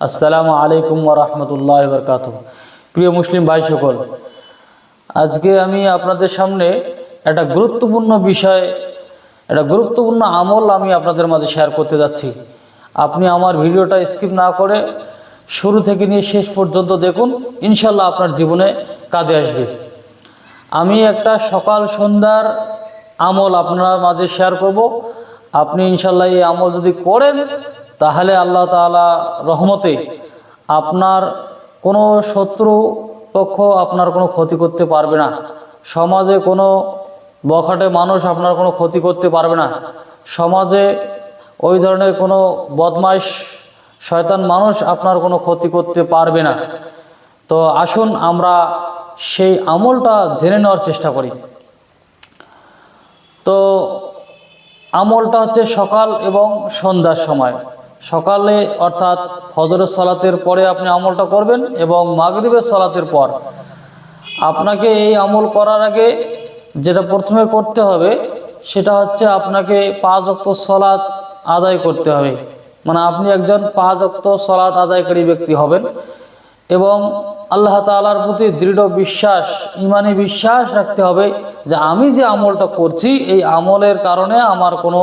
আসসালামু আলাইকুম ওরহমতুল্লাহ বরকাত প্রিয় মুসলিম ভাই সকল আজকে আমি আপনাদের সামনে একটা গুরুত্বপূর্ণ বিষয়, একটা গুরুত্বপূর্ণ আমল আমি আপনাদের মাঝে শেয়ার করতে যাচ্ছি। আপনি আমার ভিডিওটা স্কিপ না করে শুরু থেকে নিয়ে শেষ পর্যন্ত দেখুন ইনশাল্লাহ আপনার জীবনে কাজে আসবে। আমি একটা সকাল সন্ধ্যার আমল আপনার মাঝে শেয়ার করব। আপনি ইনশাল্লাহ এই আমল যদি করেন তাহলে আল্লাহ তাআলা রহমতে আপনার কোনো শত্রু পক্ষ আপনার কোনো ক্ষতি করতে পারবে না। সমাজে কোনো বখাটে মানুষ আপনার কোনো ক্ষতি করতে পারবে না। সমাজে ওই ধরনের কোনো বদমাইশ, শয়তান মানুষ আপনার কোনো ক্ষতি করতে পারবে না। তো আসুন আমরা সেই আমলটা জেনে নেওয়ার চেষ্টা করি। তো আমলটা হচ্ছে সকাল এবং সন্ধ্যার সময়। সকালে অর্থাৎ ফজরের সলাতের পরে আপনি আমলটা করবেন এবং মাগরিবের সলাতের পর আপনাকে এই আমল করার আগে যেটা প্রথমে করতে হবে সেটা হচ্ছে আপনাকে পাঁচ অক্ত সলাৎ আদায় করতে হবে। মানে আপনি একজন পাঁচ অক্ত সলাৎ আদায়কারী ব্যক্তি হবেন এবং আল্লাহ তালার প্রতি দৃঢ় বিশ্বাস ইমানি বিশ্বাস রাখতে হবে যে আমি যে আমলটা করছি, এই আমলের কারণে আমার কোনো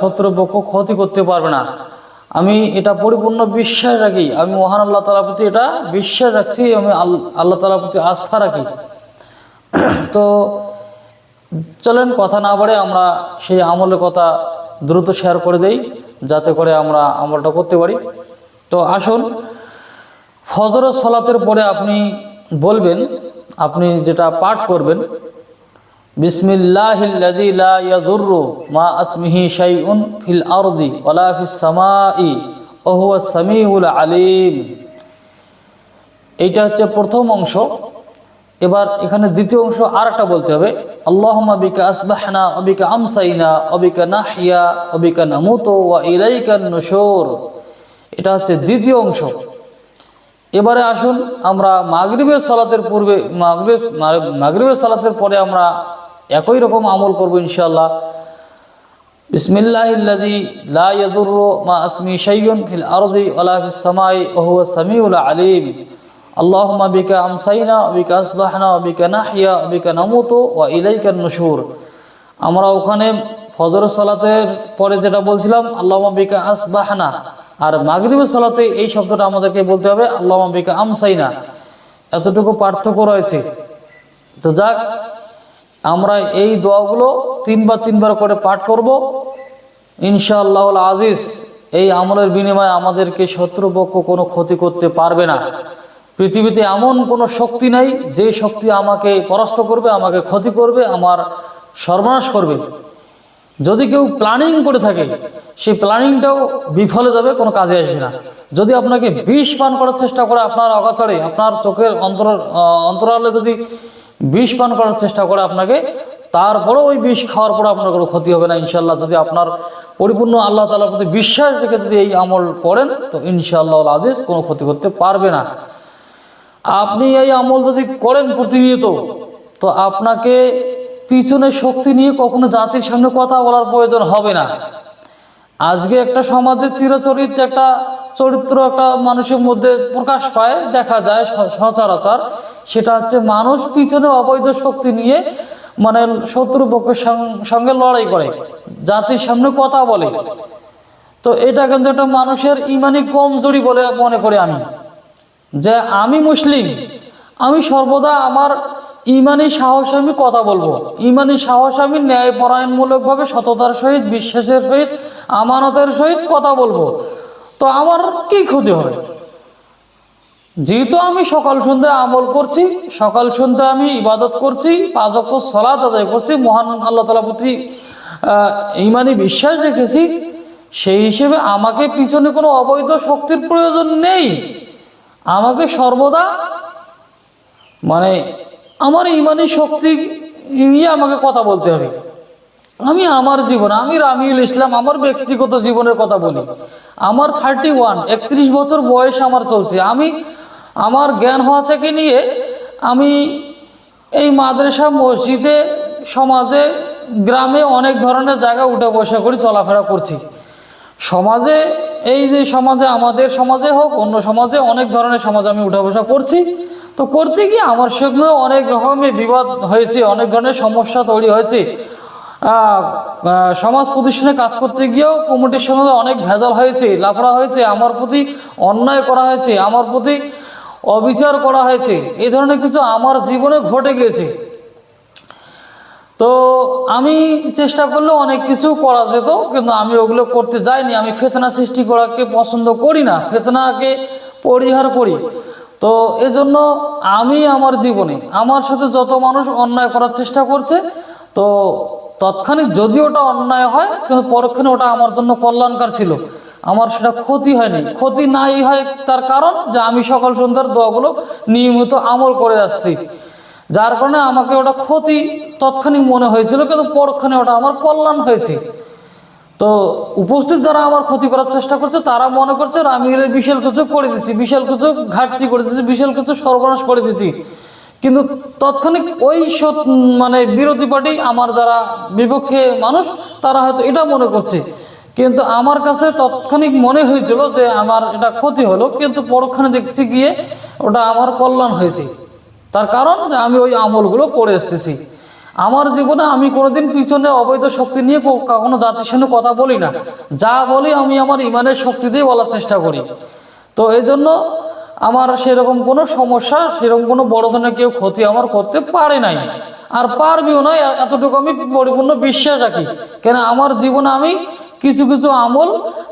শত্রুপক্ষ ক্ষতি করতে পারবে না। আমি এটা পরিপূর্ণ বিশ্বাস রাখি। আমি মহান আল্লাহ তালার প্রতি এটা বিশ্বাস রাখছি। আমি আল- আল্লাহ তালার প্রতি আস্থা রাখি। তো চলেন কথা না বাড়ে আমরা সেই আমলের কথা দ্রুত শেয়ার করে দেই, যাতে করে আমরা আমলটা করতে পারি। তো আসুন, ফজরের সলাতের পরে আপনি বলবেন, আপনি যেটা পাঠ করবেন বিসমিল্লাহিল্লাযী লা ইয়াদুররু মা আসমিহি শাইউন ফিল আরদি ওয়ালা ফিস সামাই ওয়া হুয়াস সামিউল আলিম। এইটা হচ্ছে প্রথম অংশ। এবার এখানে দ্বিতীয় অংশ আর একটা বলতে হবে। আল্লাহুম্মা বিকা আসবাহনা ওয়া বিকা আমসাইনা ওয়া বিকা নাহইয়া ওয়া বিকা ওয়া এটা হচ্ছে দ্বিতীয় অংশ। এবারে আসুন আমরা মাগরিবের সালাতের পূর্বে মাগরিব মাগরিবের সালাতের পরে আমরা একই রকম আমল করব বিসমিল্লাহিল্লাযী লা মা আসমি সামাই বিকা ওয়া আমরা ওখানে ফজর সালাতের পরে যেটা বলছিলাম, আল্লাহুম্মা বিকা আসবাহনা। আর মাগরিবের সালাতে এই শব্দটা আমাদেরকে বলতে হবে, আল্লাহুম্মা বিকা আমসাইনা। এতটুকু পার্থক্য রয়েছে। তো যাক আমরা এই দোয়াগুলো তিনবার তিনবার করে পাঠ করব। ইনশাআল্লাহ আজিজ, এই আমলের বিনিময়ে আমাদেরকে শত্রুপক্ষ কোনো ক্ষতি করতে পারবে না। পৃথিবীতে এমন কোনো শক্তি নাই, যে শক্তি আমাকে পরাস্ত করবে, আমাকে ক্ষতি করবে, আমার সর্বনাশ করবে। যদি কেউ প্ল্যানিং করে থাকে, সেই প্ল্যানিংটাও বিফলে যাবে, কোনো কাজে আসবে না। যদি আপনাকে বিষ পান করার চেষ্টা করে, আপনার অগাচরে, আপনার চোখের অন্তর অন্তরালে যদি বিষ পান করার চেষ্টা করে আপনাকে, তারপরেও ওই বিষ খাওয়ার পরে আপনার কোনো ক্ষতি হবে না ইনশাল্লাহ যদি আপনার পরিপূর্ণ আল্লাহ তালার প্রতি বিশ্বাস রেখে যদি এই আমল করেন, তো ইনশাআল্লাহ আজিজ কোনো ক্ষতি করতে পারবে না। আপনি এই আমল যদি করেন প্রতিনিয়ত, তো আপনাকে পিছনে শক্তি নিয়ে কখনো জাতির সামনে কথা বলার প্রয়োজন হবে না। আজকে একটা সমাজে চিরচরিত একটা চরিত্র একটা মানুষের মধ্যে প্রকাশ পায়, দেখা যায় সচরাচর। সেটা হচ্ছে মানুষ পিছনে অবৈধ শক্তি নিয়ে মানে শত্রুপক্ষের সঙ্গে লড়াই করে। জাতির সামনে কথা বলে। তো এটা কিন্তু একটা মানুষের ইমানি কমজোরি বলে মনে করি আমি। যে আমি মুসলিম, আমি সর্বদা আমার ইমানি সাহস আমি কথা বলব। ইমানি সাহস আমি ন্যায়পরায়ণমূলকভাবে সততার সহিত, বিশ্বাসের সহিত, আমানতের সহিত কথা বলব। তো আমার কি ক্ষতি হবে? যেহেতু আমি সকাল সন্ধ্যা আমল করছি, সকাল সন্ধ্যা আমি ইবাদত করছি, পাঁচ অক্ট সলাত আদায় করছি, মহান আল্লাহ তালা প্রতি ইমানি বিশ্বাস রেখেছি, সেই হিসেবে আমাকে পিছনে কোনো অবৈধ শক্তির প্রয়োজন নেই। আমাকে সর্বদা মানে আমার ইমানি শক্তি নিয়ে আমাকে কথা বলতে হবে। আমি আমার জীবন, আমি রামিউল ইসলাম, আমার ব্যক্তিগত জীবনের কথা বলি। আমার থার্টি ওয়ান একত্রিশ বছর বয়স আমার চলছে। আমি আমার জ্ঞান হওয়া থেকে নিয়ে আমি এই মাদ্রাসা, মসজিদে, সমাজে, গ্রামে অনেক ধরনের জায়গা উঠে বসা করি, চলাফেরা করছি। সমাজে, এই যে সমাজে, আমাদের সমাজে হোক, অন্য সমাজে অনেক ধরনের সমাজে আমি উঠা বসা করছি। তো করতে গিয়ে আমার সঙ্গেও অনেক রকমের বিবাদ হয়েছে, অনেক ধরনের সমস্যা তৈরি হয়েছে। সমাজ প্রতিষ্ঠানে কাজ করতে গিয়েও কমিটির সঙ্গে অনেক ভেজাল হয়েছে, লাফড়া হয়েছে। আমার প্রতি অন্যায় করা হয়েছে, আমার প্রতি অবিচার করা হয়েছে। এই ধরনের কিছু আমার জীবনে ঘটে গেছে তো আমি চেষ্টা করলেও অনেক কিছু করা যেত, কিন্তু আমি ওগুলো করতে যাইনি। আমি ফেতনা সৃষ্টি করাকে পছন্দ করি না, ফেতনাকে পরিহার করি। তো এজন্য আমি আমার জীবনে, আমার সাথে যত মানুষ অন্যায় করার চেষ্টা করছে, তো তৎক্ষণিক যদি ওটা অন্যায় হয়, কিন্তু পরক্ষণে ওটা আমার জন্য কল্যাণকার ছিল। আমার সেটা ক্ষতি হয়নি। ক্ষতি নাই হয় তার কারণ যে আমি সকাল সন্ধ্যার দোয়াগুলো নিয়মিত আমল করে আসছি। যার কারণে আমাকে ওটা ক্ষতি তৎক্ষণিক মনে হয়েছিল, কিন্তু পরক্ষণে ওটা আমার কল্যাণ হয়েছে। তো উপস্থিত যারা আমার ক্ষতি করার চেষ্টা করছে, তারা মনে করছে, আমি বিশাল কিছু করে দিচ্ছি বিশাল কিছু ঘাটতি করে দিচ্ছি বিশাল কিছু সর্বনাশ করে দিচ্ছি কিন্তু তৎক্ষণিক ওই মানে বিরোধী পার্টি আমার যারা বিপক্ষে মানুষ, তারা হয়তো এটা মনে করছে। কিন্তু আমার কাছে তৎক্ষণিক মনে হয়েছিল যে আমার এটা ক্ষতি হলো, কিন্তু পরক্ষণে দেখছি গিয়ে ওটা আমার কল্যাণ হয়েছে। তার কারণ যে আমি ওই আমলগুলো করে আসতেছি। আমার জীবনে আমি কোনোদিন পিছনে অবৈধ শক্তি নিয়ে কখনো জাতির সঙ্গে কথা বলি না। যা বলি আমি আমার ইমানের শক্তি দিয়ে বলার চেষ্টা করি। তো এই জন্য আমার সেরকম কোনো সমস্যা, সেরকম কোনো বড় ধরনের কেউ ক্ষতি আমার করতে পারে নাই। আর পারবিও না এতটুকু আমি পরিপূর্ণ বিশ্বাস রাখি। কেন আমার জীবনে আমি কিছু কিছু আমল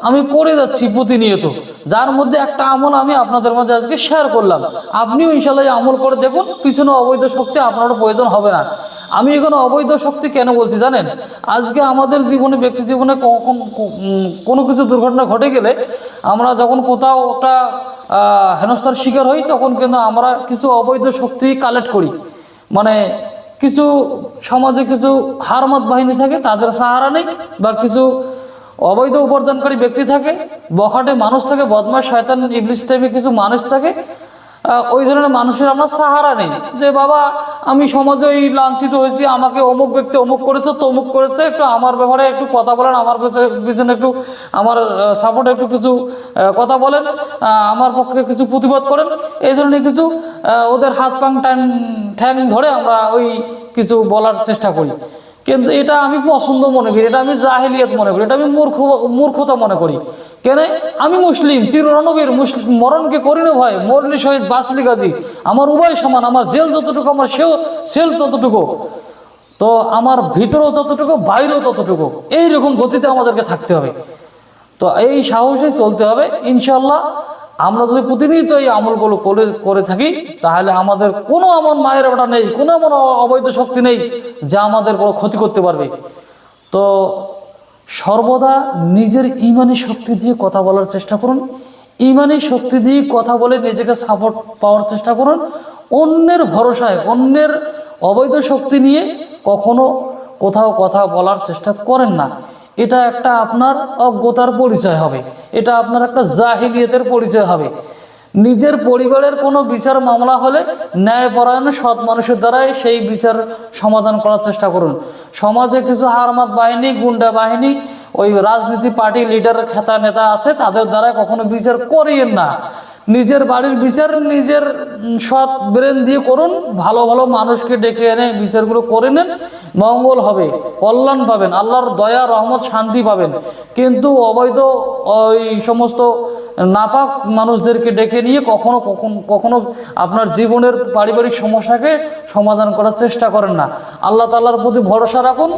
আমি করে যাচ্ছি প্রতিনিয়ত। যার মধ্যে একটা আমল আমি আপনাদের মাঝে আজকে শেয়ার করলাম। আপনিও ইনশাল্লাহ আমল করে দেখুন, পিছনে অবৈধ শক্তি আপনার প্রয়োজন হবে না। আমি এখানে অবৈধ শক্তি কেন বলছি জানেন? আজকে আমাদের জীবনে, ব্যক্তি জীবনে কখন কোনো কিছু দুর্ঘটনা ঘটে গেলে আমরা যখন কোথাও একটা হেনস্থার শিকার হই, তখন কিন্তু আমরা কিছু অবৈধ শক্তি কালেক্ট করি। মানে কিছু সমাজে কিছু হারমত বাহিনী থাকে, তাদের সাহারা নেই বা কিছু অবৈধ উপার্জনকারী ব্যক্তি থাকে, বখাটে মানুষ থাকে বদমাস শয়তান ইংলিশ টাইপের কিছু মানুষ থাকে ওই ধরনের মানুষের আমরা সাহারা নেই। যে বাবা, আমি সমাজে ওই লাঞ্ছিত হয়েছি, আমাকে অমুক ব্যক্তি অমুক করেছে, তমুক করেছে, একটু আমার ব্যাপারে একটু কথা বলেন, আমার পিছনে একটু, আমার সাপোর্টে একটু কিছু কথা বলেন আমার পক্ষে কিছু প্রতিবাদ করেন, এই ধরনের কিছু ওদের হাত, পাং, টান, ঠ্যাং ধরে আমরা ওই কিছু বলার চেষ্টা করি। কিন্তু এটা আমি পছন্দ মনে করি, এটা আমি জাহিলিয়াত মনে করি, এটা আমি মূর্খ, মূর্খতা মনে করি। কেন? আমি মুসলিম মুসলিম মরণকে করি না ভয় মরলি শহীদ বাসলি গাজী আমার উভয় সমান, আমার জেল যতটুকু, আমার সেও, সেল ততটুকু। তো আমার ভিতরেও ততটুকু, বাইরেও ততটুকু। এইরকম গতিতে আমাদেরকে থাকতে হবে। তো এই সাহসে চলতে হবে ইনশাল্লাহ আমরা যদি প্রতিনিয়ত এই আমলগুলো করে করে থাকি, তাহলে আমাদের কোনো এমন মায়ের ওটা নেই, কোনো এমন অবৈধ শক্তি নেই যা আমাদের কোনো ক্ষতি করতে পারবে। তো সর্বদা নিজের ইমানি শক্তি দিয়ে কথা বলার চেষ্টা করুন। ইমানি শক্তি দিয়ে কথা বলে নিজেকে সাপোর্ট পাওয়ার চেষ্টা করুন। অন্যের ভরসায়, অন্যের অবৈধ শক্তি নিয়ে কখনো কোথাও কথা বলার চেষ্টা করেন না। এটা একটা আপনার অজ্ঞতার পরিচয় হবে। এটা আপনার একটা জাহিলিয়তের পরিচয় হবে। নিজের পরিবারের কোনো বিচার মামলা হলে ন্যায়পরায়ণ সৎ মানুষের দ্বারাই সেই বিচার সমাধান করার চেষ্টা করুন। সমাজে কিছু হারমাত বাহিনী, গুন্ডা বাহিনী, ওই রাজনীতি পার্টি লিডার খেতা নেতা আছে, তাদের দ্বারা কখনো বিচার করিয়েন না। নিজের বাড়ির বিচার, নিজের সৎ ব্রেন দিয়ে করুন, ভালো ভালো মানুষকে ডেকে এনে বিচারগুলো করে নেন, মঙ্গল হবে, কল্যাণ পাবেন, আল্লাহর দয়া, রহমত, শান্তি পাবেন। কিন্তু অবৈধ ওই সমস্ত নাপাক মানুষদেরকে ডেকে নিয়ে কখনো কখনো আপনার জীবনের পারিবারিক সমস্যাকে সমাধান করার চেষ্টা করেন না। আল্লাহ তাল্লাহর প্রতি ভরসা রাখুন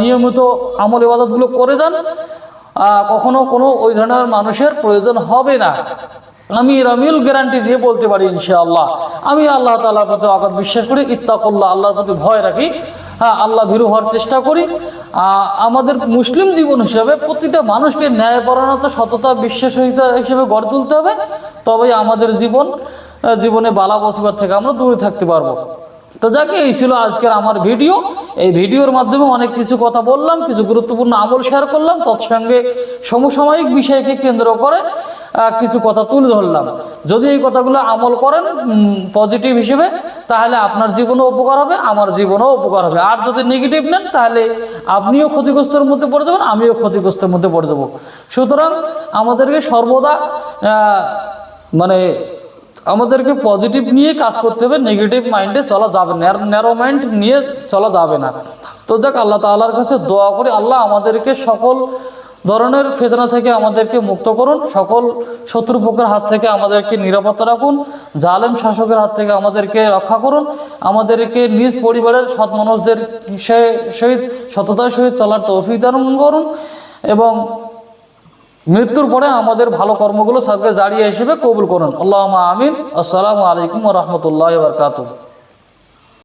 নিয়মিত আমল ইবাদতগুলো করে যান। কখনো কোনো ওই ধরনের মানুষের প্রয়োজন হবে না। আমি রমিল গ্যারান্টি দিয়ে বলতে পারি ইনশাআল্লাহ। আমি আল্লাহ তাআলার প্রতি আঘাত বিশ্বাস করি, ইত্তাকুল্লাহ, আল্লাহর প্রতি ভয় রাখি। হ্যাঁ আল্লাহ ভীরু হওয়ার চেষ্টা করি। আমাদের মুসলিম জীবন হিসাবে প্রতিটা মানুষকে ন্যায়পরায়ণতা, সততা বিশ্বাসহিতা হিসেবে গড়ে তুলতে হবে। তবেই আমাদের জীবন জীবনে বালা বসিবার থেকে আমরা দূরে থাকতে পারব। তো যাকে, এই ছিল আজকের আমার ভিডিও। এই ভিডিওর মাধ্যমে অনেক কিছু কথা বললাম, কিছু গুরুত্বপূর্ণ আমল শেয়ার করলাম। তৎসঙ্গে সমসাময়িক বিষয়কে কেন্দ্র করে কিছু কথা তুলে ধরলাম। যদি এই কথাগুলো আমল করেন পজিটিভ হিসেবে, তাহলে আপনার জীবনও উপকার হবে, আমার জীবনও উপকার হবে। আর যদি নেগেটিভ নেন, তাহলে আপনিও ক্ষতিগ্রস্তের মধ্যে পড়ে যাবেন, আমিও ক্ষতিগ্রস্তের মধ্যে পড়ে যাব। সুতরাং আমাদেরকে সর্বদা মানে আমাদেরকে পজিটিভ নিয়ে কাজ করতে হবে নেগেটিভ মাইন্ডে চলা যাবে না ন্যারো মাইন্ড নিয়ে চলা যাবে না। তো দেখ আল্লাহ তাআলার কাছে দোয়া করি, আল্লাহ আমাদেরকে সকল ধরনের ফেতনা থেকে আমাদেরকে মুক্ত করুন। সকল শত্রুপক্ষের হাত থেকে আমাদেরকে নিরাপত্তা রাখুন। জালেম শাসকের হাত থেকে আমাদেরকে রক্ষা করুন। আমাদেরকে নিজ পরিবারের সৎ মানুষদের সহিত, সততার সহিত চলার তৌফিক দান করুন এবং মৃত্যুর পরে আমাদের ভালো কর্মগুলো সাদকে জারিয়া হিসেবে কবুল করুন। আল্লাহ আমিন। আসসালামু আলাইকুম রহমতুল্লাহ বরকাতুহ।